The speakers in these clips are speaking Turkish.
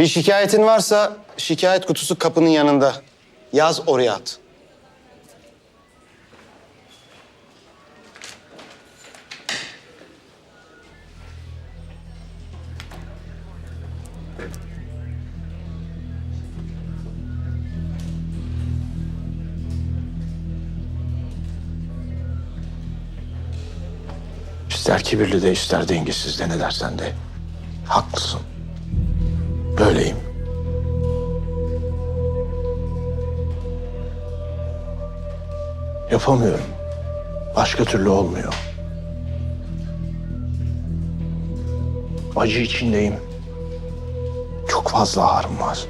Bir şikayetin varsa şikayet kutusu kapının yanında. Yaz oraya at. İster kibirli de ister dengesiz de ne dersen de. Haklısın. Böyleyim. Yapamıyorum. Başka türlü olmuyor. Acı içindeyim. Çok fazla ağrım var.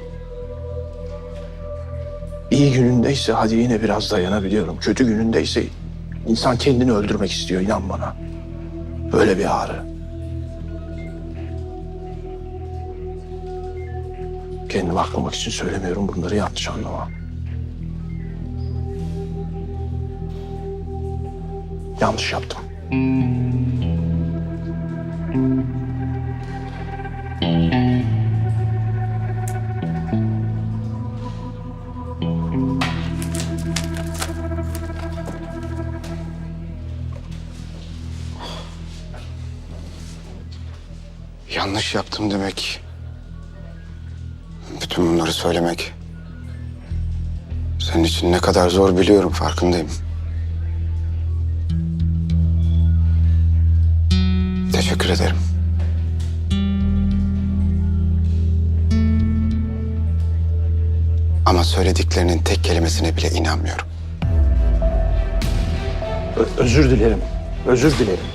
İyi günündeyse hadi yine biraz dayanabiliyorum. Kötü günündeyse insan kendini öldürmek istiyor inan bana. Böyle bir ağrı. Kendimi aklamak için söylemiyorum bunları yanlış anlama. Yanlış yaptım. Yanlış yaptım demek. Bütün bunları söylemek. Senin için ne kadar zor biliyorum farkındayım. Teşekkür ederim. Ama söylediklerinin tek kelimesine bile inanmıyorum. Ö- özür dilerim. Özür dilerim.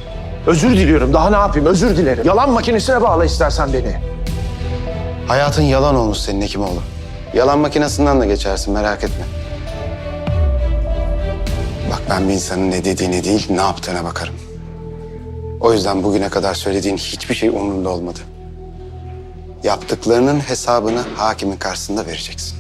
Özür diliyorum. Daha ne yapayım? Özür dilerim. Yalan makinesine bağla istersen beni. Hayatın yalan olmuş senin Hekimoğlu. Yalan makinesinden de geçersin merak etme. Bak ben bir insanın ne dediğini değil ne yaptığına bakarım. O yüzden bugüne kadar söylediğin hiçbir şey umurumda olmadı. Yaptıklarının hesabını hakimin karşısında vereceksin.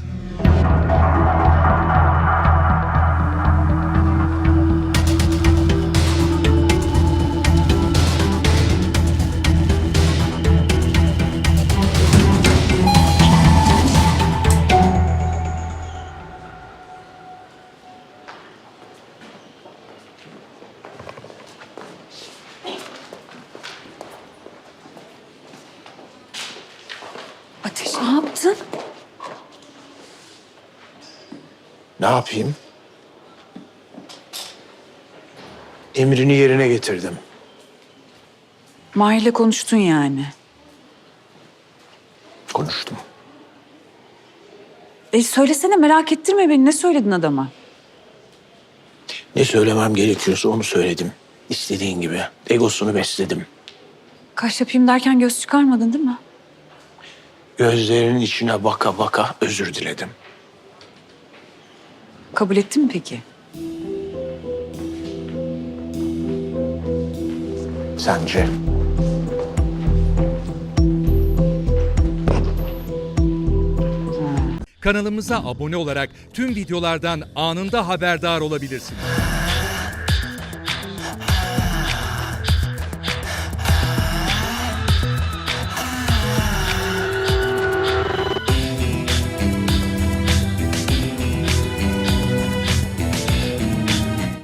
Ne yapayım? Emrini yerine getirdim. Mahir'le konuştun yani. Konuştum. E söylesene merak ettirme beni. Ne söyledin adama? Ne söylemem gerekiyorsa onu söyledim. İstediğin gibi. Egosunu besledim. Kaş yapayım derken göz çıkarmadın değil mi? Gözlerinin içine baka baka özür diledim. Kabul ettin mi peki? Sence? Kanalımıza abone olarak tüm videolardan anında haberdar olabilirsiniz.